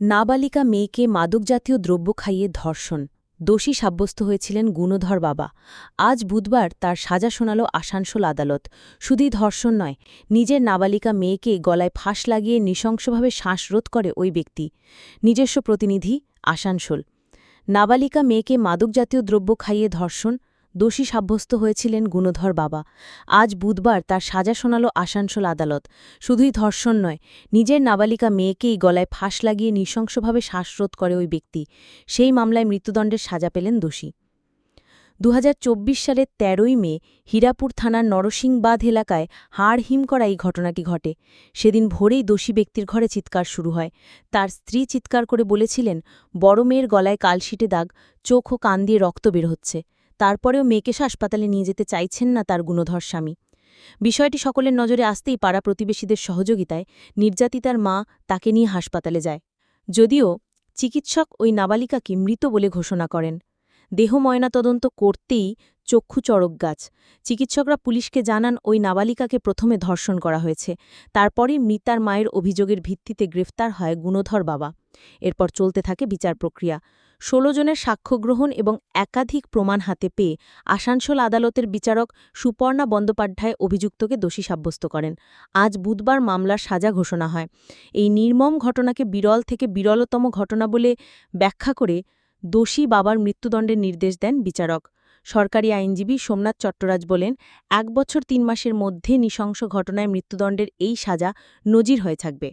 নাবালিকা মেয়েকে মাদকজাতীয় দ্রব্য খাইয়ে ধর্ষণ। দোষী সাব্যস্ত হয়েছিলেন গুণধর বাবা। আজ বুধবার তার সাজা শোনাল আসানসোল আদালত। শুধুই ধর্ষণ নয়, নিজের নাবালিকা মেয়েকে গলায় ফাঁস লাগিয়ে নৃশংসভাবে শ্বাসরোধ করে ওই ব্যক্তি। নিজস্ব প্রতিনিধি আসানসোল। নাবালিকা মেয়েকে মাদকজাতীয় দ্রব্য খাইয়ে ধর্ষণ দোষী সাব্যস্ত হয়েছিলেন গুণধর বাবা। আজ বুধবার তার সাজা শোনাল আসানসোল আদালত। শুধুই ধর্ষণ নয়, নিজের নাবালিকা মেয়েকেই গলায় ফাঁস লাগিয়ে নৃশংসভাবে শ্বাসরোধ করে ওই ব্যক্তি। সেই মামলায় মৃত্যুদণ্ডের সাজা পেলেন দোষী। দু হাজার চব্বিশ সালের তেরোই মে, হীরাপুর থানার নরসিংবাদ এলাকায় হাড় হিম করা এই ঘটনাটি ঘটে। সেদিন ভোরেই দোষী ব্যক্তির ঘরে চিৎকার শুরু হয়। তার স্ত্রী চিৎকার করে বলেছিলেন, বড় মেয়ের গলায় কালশিটে দাগ, চোখ ও কান দিয়ে রক্ত বের হচ্ছে। তারপরেও মেয়েকে হাসপাতালে নিয়ে যেতে চাইছেন না তার গুণধর স্বামী। বিষয়টি সকলের নজরে আসতেই পাড়া প্রতিবেশীদের সহযোগিতায় নির্যাতিতার মা তাকে নিয়ে হাসপাতালে যায়। যদিও চিকিৎসক ওই নাবালিকাকে মৃত বলে ঘোষণা করেন। দেহ ময়নাতদন্ত করতেই চক্ষু চড়ক গাছ। চিকিৎসকরা পুলিশকে জানান, ওই নাবালিকাকে প্রথমে ধর্ষণ করা হয়েছে। তারপরে মৃতার মায়ের অভিযোগের ভিত্তিতে গ্রেফতার হয় গুণধর বাবা। এরপর চলতে থাকে বিচার প্রক্রিয়া। ষোলো জনের সাক্ষ্য গ্রহণ এবং একাধিক প্রমাণ হাতে পেয়ে আসানসোল আদালতের বিচারক সুপর্ণা বন্দ্যোপাধ্যায় অভিযুক্তকে দোষী সাব্যস্ত করেন। আজ বুধবার মামলার সাজা ঘোষণা হয়। এই নির্মম ঘটনাকে বিরল থেকে বিরলতম ঘটনা বলে ব্যাখ্যা করে দোষী বাবার মৃত্যুদণ্ডের নির্দেশ দেন বিচারক। সরকারি আইনজীবী সোমনাথ চট্টরাজ বলেন, এক বছর তিন মাসের মধ্যে নৃশংস ঘটনায় মৃত্যুদণ্ডের এই সাজা নজির হয়ে থাকবে।